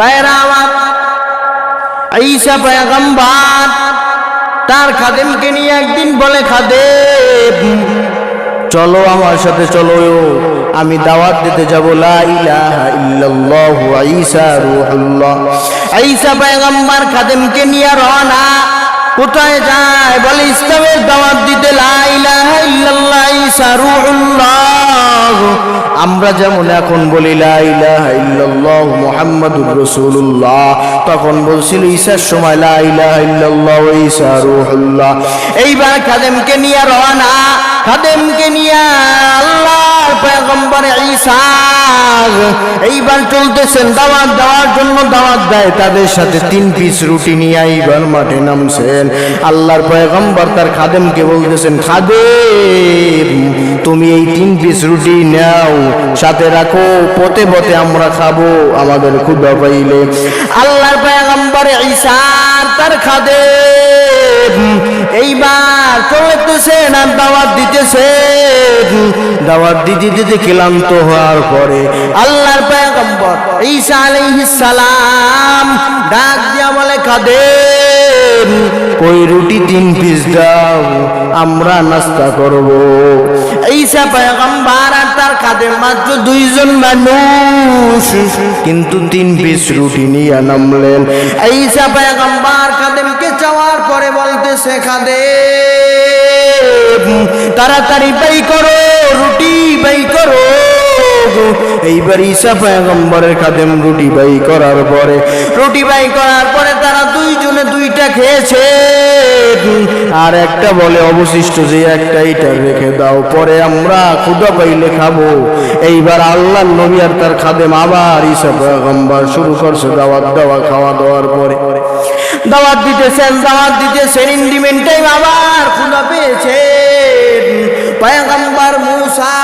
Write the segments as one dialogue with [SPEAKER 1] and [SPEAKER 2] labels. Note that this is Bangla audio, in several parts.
[SPEAKER 1] ভাইরা ঈসা পয়গম্বর তার খাদেমকে নিয়ে একদিন বলে, খাদেম, চলো আমার সাথে চলো, আমি দাওয়াত দিতে যাব। লা পয়গম্বর খাদেমকে নিয়ে রওনা, কোথায় যায়? বলে, ইসলামের দাওয়াত দিতে লা ইল্লাল্লাহ, ঈসা রূহুল্লাহ আমরা যেমন এখন বলি রাসূলুল্লাহ তখন বলছিল, ঈশার সময় এইবার খাদেমকে নিয়ে রওনা, খাদেমকে নিয়ে আল্লাহর আল্লাহর পয়গম্বর তার খাদেমকে বলতেছেন, খাদেম, তুমি এই তিন পিস রুটি নাও, সাথে রাখো, পথে পথে আমরা খাব, আমাদের ক্ষুদা পাইলে। আল্লাহর পয়গম্বর ঈসা তার খাদেম, এইবার চলতেছেন আর দাওয়াত দিতেছে দাওয়াত দিতে দিতে ক্লান্ত হওয়ার পরে আল্লাহর পয়গম্বর ঈসা আলাইহিস সালাম ডাক দিয়া বলে খাদেম ওই রুটি তিন পিস দাও, আমরা নাস্তা করব। ঈসা পয়গম্বর আর তার খাদেম মাত্র দুইজন মানুষ, কিন্তু তিন পিস রুটি নিয়ে নামলেন। ঈসা পয়গম্বর খাদেমকে চাওয়ার পরে বলতেছে খাদেম তাড়াতাড়ি বাই করো, রুটি বাই করো এইবার ঈসা পয়গম্বরের খাদেম রুটি বাই করার পরে, রুটি বাই করার পরে তারা দুইজনে দুইটা খেয়েছে। আর একটা বলে, অবশিষ্ট যে একটা এইটা রেখে দাও, পরে আমরা ক্ষুদা পাইলে খাব। এইবার আল্লাহ নবী আর তার খাদেম আবার ঈসা পয়গম্বর শুরু করছে দাওয়াত দেওয়া, খাওয়া দাওয়ার পরে। দাওয়াত দিতেছেন দাওয়াত দিতেছেন ইন্ডিমেন্ট টাইম আবার ক্ষুদা পেয়েছে পয়গম্বর মুসা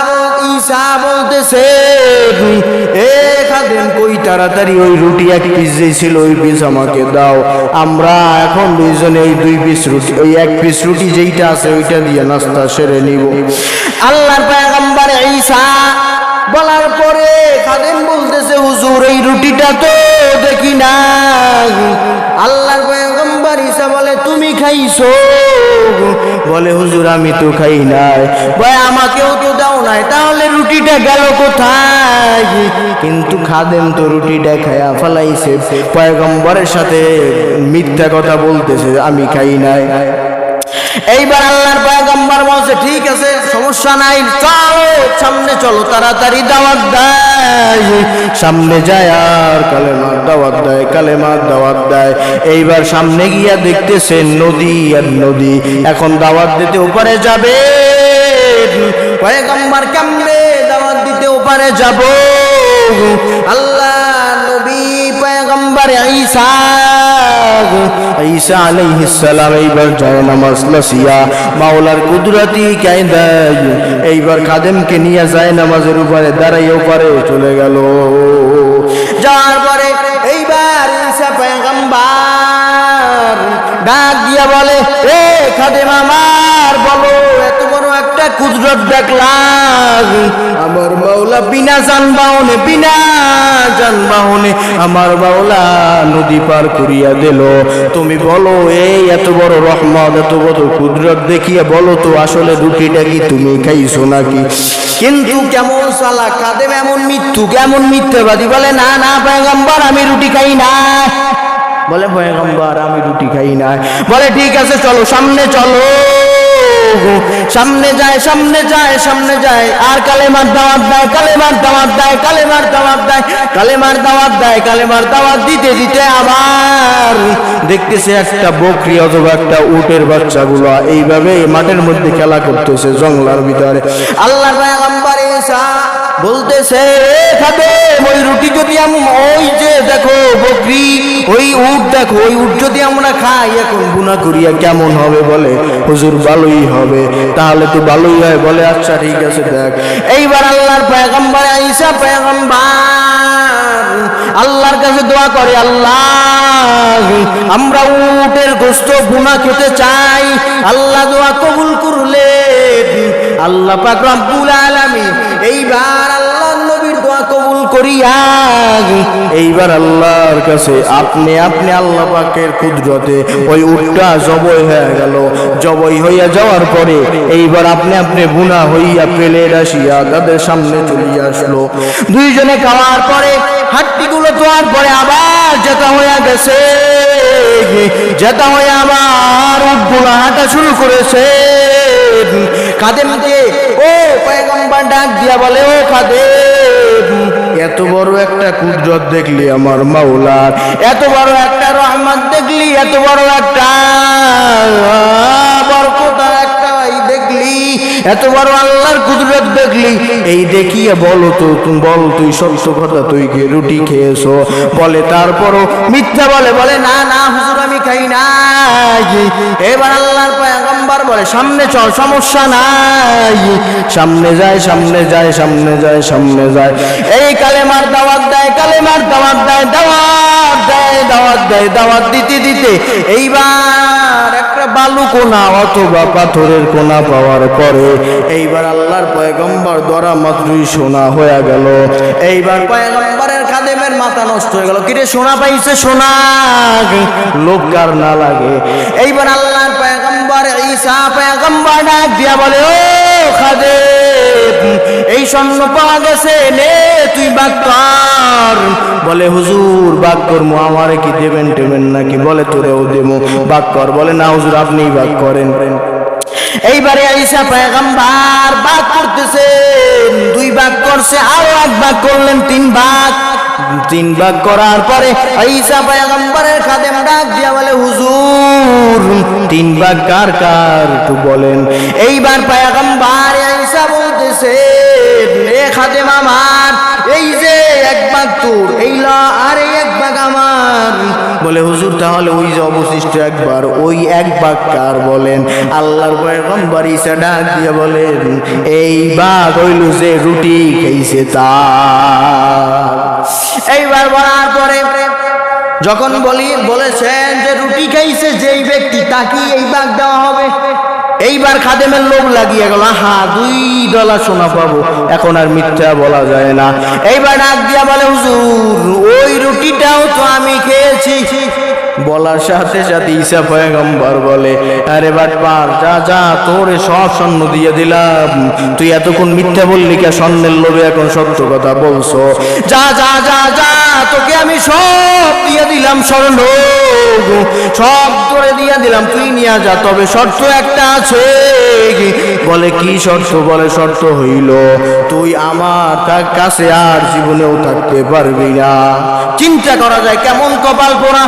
[SPEAKER 1] ঈসা বলতেছে এ খাদেম কই তাড়াতাড়ি ওই রুটি এক পিস যে ছিল, ওই পিস আমাকে দাও। আমরা এখন দুইজনে এই দুই পিস রুটি, ওই এক পিস রুটি যেইটা আছে, ওইটা দিয়ে নাস্তা সেরে নিব। আল্লাহর পয়গম্বর ঈসা বলার পরে খাদেম বলতেছে হুজুর, এই রুটিটা তো দেখি না আল্লাহর পয়গম্বর ঈসা বলে, তুমি খাইছো? বলে, হুজুর, আমি তো খাই নাই। ভাই আমাকেও তো দাও নাই, তাহলে রুটিটা গেল কোথায়? কিন্তু খাদেম তো রুটিটা খায়া ফেলাইছে। পয়গম্বরের সাথে মিথ্যা কথা বলতেছে, আমি খাই নাই। এইবার আল্লাহর পয়গম্বর বলছে, ঠিক আছে, সমস্যা নাই, চলো। তাড়াতাড়ি দাওয়াত দেয়। সামনে যায় আর কালেমার দাওয়াত দেয়, কালেমার দাওয়াত দেয়। এইবার সামনে গিয়া দেখতেছে নদী আর নদী। এখন দাওয়াত দিতে ওপারে যাবে। পয়গম্বর কেমনে দাওয়াত দিতে ওপারে যাব? আল্লাহ নবী পয়গম্বর ঈসা ঈসা আলাইহিস সালাম এইবার নামাজ লসিয়া মাওলার কুদরতি কায়দায় এইবার খাদেমকে নিয়ে যায় নামাজের উপরে দাঁড়াইও পারে চলে গেল। যাওয়ার পরে এইবার ঈসা পয়গম্বর ডাক দিয়া বলে, এ খাদেম আমার বলো। কুদরত দেখলাম। আমার বাউলা বিনা যানবাহনে বিনা যানবাহনে আমার বাউলা নদী পার করিয়া দিল। তুমি বলো, এই এত বড় রহমত, এত বড় কুদরত দেখিয়া বলো তো, আসলে রুটিটা কি তুমি খাইছো নাকি? কিন্তু কেমন সালা, কাদেম এমন মৃত্যু, কেমন মিথ্যাবাদী? বলে, না না, পয়গম্বর, আমি রুটি খাই না। বলে, পয়গম্বর, আমি রুটি খাই না। বলে, ঠিক আছে, চলো, সামনে চলো। সামনে যায় সামনে যায় সামনে যায়। আর কালেমার দাওয়াত দেয়, কালেমার দাওয়াত দেয়, কালেমার দাওয়াত দেয়। কালেমার দাওয়াত দেয়, কালেমার দাওয়াত দিতে দিতে আবার দেখতেছে একটা বকরি অথবা একটা উটের বাচ্চা বাচ্চাগুলো এইভাবে মাঠের মধ্যে খেলা করতেছে জঙ্গলার ভিতরে। আল্লাহ বলতেছে খাবে ওই রুটি যদি ওই যে দেখো বকরি, ওই উট দেখো, ওই উট যদি আমরা খাই, এখন গুনা করিয়া কেমন হবে বলে? হুজুর, ভালোই হবে। তাহলে তো ভালোই হয় বলে আচ্ছা ঠিক আছে, দেখ। এইবার আল্লাহর পয়গম্বর ঈসা পয়গম্বর, আল্লাহর কাছে দোয়া করে, আল্লাহ, আমরা উটের গোস্ত গুনা খেতে চাই। আল্লাহ দোয়া কবুল করলে আল্লাহ পাক রব্বুল আলামিন করিয়া এইবার আল্লাহর কাছে আপনি আপনি আল্লাহ পাকের কুদরতে ওই উটটা জবই হয়ে গেল, জবই হইয়া যাওয়ার পরে এইবার আপনি আপনি বুনা হইয়া পেলে আসিয়া তাদের সামনে চলিয়া আসলো। দুইজনে খাওয়ার পরে, হাট্টিগুলো তোয়ার পরে আবার যেটা হইয়া গেছে। যেটা হয়ে আবার উটগুলো হাঁটা শুরু করেছে। কাদেমকে ও পয়গম্বর ডাক দিয়া বলে, ও কাদেম এত বড় একটা কুদরত দেখলি আমার মাওলার এত বড় একটা রহমত দেখলি, এত বড় একটা বরকতা একটা দেখলি, এত বড় আল্লাহর কুদরত দেখলি। এই দেখিয়ে বলো তো তুমি বল, তুই সত্য কথা, তুই কি রুটি খেয়েছো? বলে তারপরও মিথ্যা বলে বলে, না না, হুজুর, আমি খাই না এবার আল্লাহর বলে, সামনে চল, সমস্যা নাই। সামনে যায় সামনে যায় সামনে যায় সামনে যায় এই কালেমার দাওয়াত দেয়, কালেমার দাওয়াত দেয় দাওয়াত দেয় দাওয়াত দেয়, দাওয়াত দিতে দিতে। এইবার একটা বালু কোনা অথবা পাথরের কোনা পাওয়ার পরে এইবার আল্লাহর পয়গম্বর দরা মাত্রই সোনা হয়ে গেল। এইবার পয়গম্বরের খাদেমের মাথা নষ্ট হয়ে গেল। কিরে, সোনা পাইছে, সোনা? লোক কার না লাগে। এইবার আল্লাহর পয়গম্বর ঈসা পয়গম্বর ডাক দিয়া বলে, ও খাদেম, এই স্বর্ণ পাওয়া গেছে নে, তুই বাগ কর। বলে, হুজুর বাগ করব আমারে কি দেবেন টেবেন নাকি? বলে, তোরেও দেবো। বাগ কর, বলে, না, হুজুর, আপনিই বাগ করেন। এইবারে আইসা পয়গম্বর বাগ করতেছে দুই ভাগ করছে, আরও এক ভাগ করলেন, তিন ভাগ তিন ভাগ করার পরে আইসা পয়গম্বরের খাদেম ডাক দিয়া বলে, হুজুর, তিন ভাগ কার কার? একটু বলেন। এইবার পয়গম্বর আইসা বলতেছে এ খাদেম আমার বলে, হুজুর, তাহলে ওই যে অবশিষ্ট একবার, ওই এক বাঘ কার বলেন। আল্লাহর পয়গম্বর ইসা ডাক দিয়ে বলেন, এই বাঘ হইল যে রুটি খেয়েছে তা এইবার বলার পরে যখন বলি, বলেছেন যে রুটি খাইছে যেই ব্যক্তি তাকে এই বাঘ দেওয়া হবে। এইবার খাদেমের লোভ লাগিয়ে গেল। হা দুই ডলার সোনা পাবো। এখন আর মিথ্যা বলা যায় না। এইবার ডাক দিয়া বলে, হুজুর, ওই রুটিটাও তো আমি খেয়েছি। বলার সাথে সাথে ঈসা পয়গম্বর বলে, আরে বাট পার যা যা, তোরে সব স্বর্ণ দিয়ে দিলাম। তুই এতক্ষণ মিথ্যা বললি কে? স্বর্ণের লোভে এখন সত্য কথা বলছো। যা যা যা যা আমি সব দিয়ে দিলাম স্বর্ণ। সব তোরে দিয়ে দিলাম, তুই নিয়ে যা, তবে শর্ত একটা আছে। বলে কি শর্ত? বলে শর্ত হইল, তুই আমার তার কাছে আর জীবনেও থাকতে পারবি না। চিন্তা করা যায় কেমন কপাল পোড়া।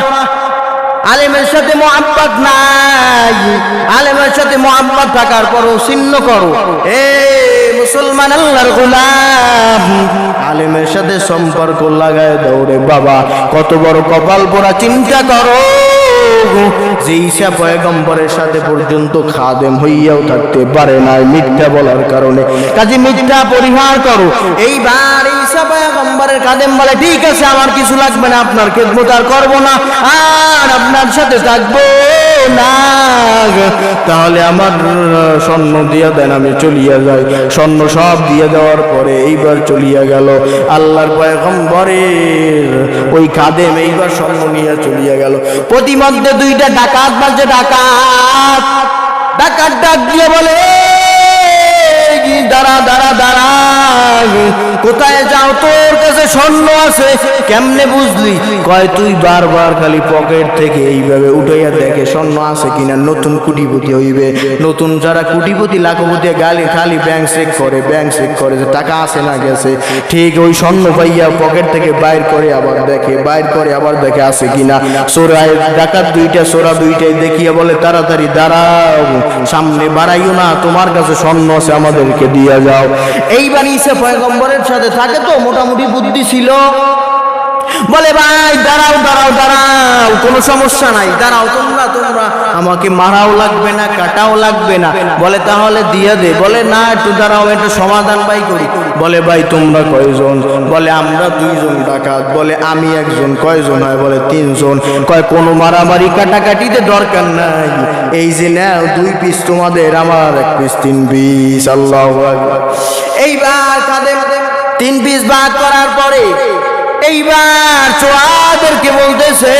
[SPEAKER 1] আলেমের সাথে মোহাম্মত নাই। আলেমের সাথে মোহাম্মত থাকার পরও ছিন্ন করো। এ মুসলমান আল্লাহর গোলাম। আলেমের সাথে সম্পর্ক লাগায় দৌড়ে বাবা। কত বড় কপাল, পোড়া চিন্তা করো। যে ঈশা পয়গম্বরের সাথে পর্যন্ত খাদেম হইয়াও থাকতে পারে না মিথ্যা বলার কারণে। কাজে মিথ্যা পরিহার করো। এইবার ঈশা পয়গম্বরের খাদেম বলে, ঠিক আছে, আমার কিছু লাগবে না, আপনার খেদমত আর করব না। আর আপনার সাথে থাকব। তাহলে আমার স্বর্ণ দিয়া দেন, আমি চলিয়া যাই। স্বর্ণ সব দিয়ে দেওয়ার পরে এইবার চলিয়া গেল। আল্লাহর পয়গম্বরের ওই খাদেম এইবার স্বর্ণ নিয়ে চলিয়া গেল। প্রতিমধ্যে দুইটা ডাকাত বাজে ডাকাত। ডাকাত ডাক দিয়ে বলে "এই, দাঁড়া দাঁড়া। কোথায় যাও? তোর কাছে স্বর্ণ আছে। কেমনে বুঝলি? কয় তুই বারবার খালি পকেট থেকে এইভাবে উঠাইয়া দেখে স্বর্ণ আছে কিনা নতুন কুটিপতি হইবে। নতুন যারা কুটিপতি লাখপতি গালি খালি ব্যাংক চেক করে ব্যাংক চেক করে যে টাকা আছে না গেছে। ঠিক ওই স্বর্ণ পাইয়া পকেট থেকে বাইর করে আবার দেখে বাইর করে আবার দেখে আছে কিনা। চোরায় ডাকাত দুইটা চোরা দুইটাই দেখিয়া বলে তাড়াতাড়ি দাঁড়াও সামনে বাড়াইও না তোমার কাছে স্বর্ণ আছে আমাদেরকে দিয়া যাও। এইবার ইসে পয়গম্বরের সাথে থাকে তো, মোটামুটি বুদ্ধি ছিল। বলে, ভাই, দাঁড়াও দাঁড়াও দাঁড়াও, কোনো সমস্যা নাই, দাঁড়াও, তোমরা তোমরা আমাকে মারাও লাগবে না, কাটাও লাগবে না। বলে, তাহলে দিয়ে দে। বলে, না, একটু দাঁড়াও, একটু সমাধান ভাই করি। বলে, ভাই, তোমরা কয়জন? বলে, আমরা দুইজন ডাকাত। বলে, আমি একজন, কয়জন হয়? বলে, তিনজন। কয়, কোনো মারামারি কাটাকাটিতে দরকার নাই। এই যে নাও, দুই পিস তোমাদের, আমার এক পিস তিন পিস। আল্লাহ এইবার কাদের তিন পিস বাদ করার পরে এইবার চোয়াদেরকে বলতেছে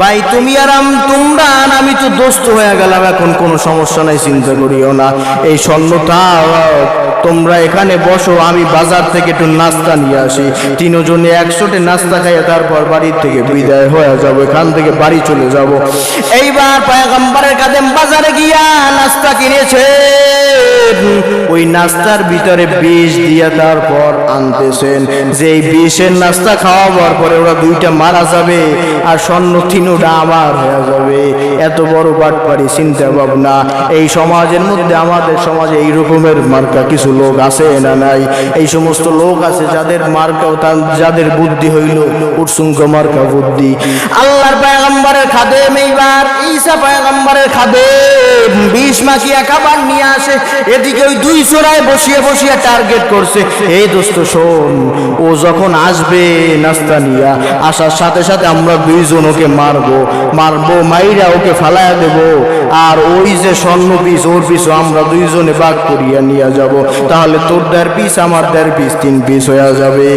[SPEAKER 1] ভাই, তুমি আর তোমরা আমি তো দোস্ত হয়ে গেলাম, এখন কোনো সমস্যা নাই, চিন্তা করিও না। এই স্বর্ণটা তোমরা এখানে বসো, আমি বাজার থেকে একটু নাস্তা নিয়ে আসি। তিনজনে একশোটে নাস্তা খাইয়ে তারপর বাড়ির থেকে বিদায় হয়ে যাব, এখান থেকে বাড়ি চলে যাব। এইবার পয়গম্বরের কাদেম বাজারে গিয়া নাস্তা কিনেছে। ওই নাস্তার ভিতরে বিষ দিয়ে আনতেছেন। যে বিষের নাস্তা খাওয়াবার পরে ওরা দুইটা মারা যাবে আর স্বর্ণ আমার হয়ে যাবে। এত বড় চিন্তা ভাবনা। এই সমাজের মধ্যে, আমাদের সমাজে এই রকমের মার্কা কিছু লোক আছে না নাই? এই সমস্ত লোক আছে যাদের মার্কাও যাদের বুদ্ধি হইল উৎসুঙ্গ মার্কা বুদ্ধি। আল্লাহর পায়গম্বরের খাদেম এইবার, ঈসা পায়গম্বরের খাদেম। বিষ মাখিয়া খাবার নিয়ে আসে। এদিকে ওই দুই চোরায় বসিয়ে বসিয়ে টার্গেট করছে। এই দোস্ত, শোন, ও যখন আসবে নাস্তা নিয়া, আসার সাথে সাথে আমরা দুইজন ওকে মারবো মারবো, মাইরা ওকে ফালায়া দেব। আর ওই যে স্বর্ণ পিস ওর পিস আমরা দুইজনে বাগ করিয়া নিয়ে যাব। তাহলে তোর দেড় পিস আমার দেড় পিস তিন পিস হয়ে যাবে।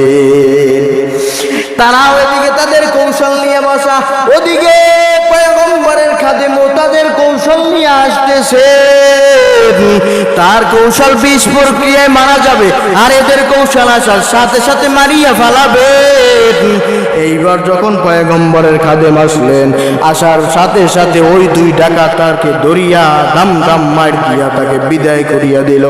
[SPEAKER 1] তারা ওইদিকে তাদের কৌশল নিয়ে বসা। ওদিকে পয়গম্বরের খাদেমও তাদের কৌশল নিয়ে আসতেছে। তার কৌশল বিষ প্রক্রিয়ায় মারা যাবে, আর এদের কৌশল আসার সাথে সাথে মারিয়া ফালাবে। এইবার যখন পয়গম্বরের খাদে আসলেন, আসার সাথে সাথে ওই দুই ডাকাত তাকে দরিয়া দাম দাম মার দিয়া তাকে বিদায় করিয়া দিল।